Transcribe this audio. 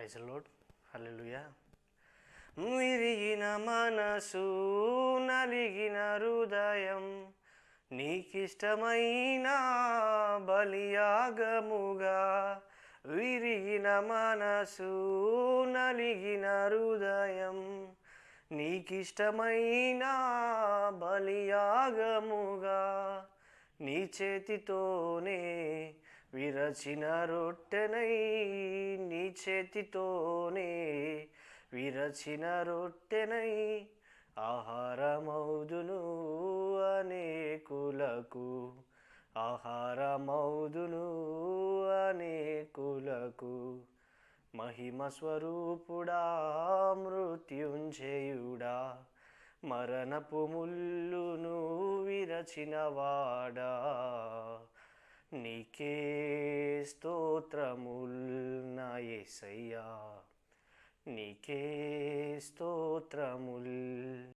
Praise load హల్లెలూయా విరిగిన మనసు నలిగిన హృదయం నీకిష్టమైన బలియాగముగా విరిగిన మనసు నలిగిన హృదయం నీకిష్టమైన బలియాగముగా నీ చేతితోనే విరచిన రొట్టెనై చేతితోనే విరచిన రొట్టెనై ఆహారమౌదును అనేకులకు. ఆహారమౌదును అనేకులకు. మహిమ స్వరూపుడా మృత్యుంజయుడా మరణపు ముల్లును విరచినవాడా నీకే స్తోత్రముల్ నా యేసయ్యా నీకే స్తోత్రముల్.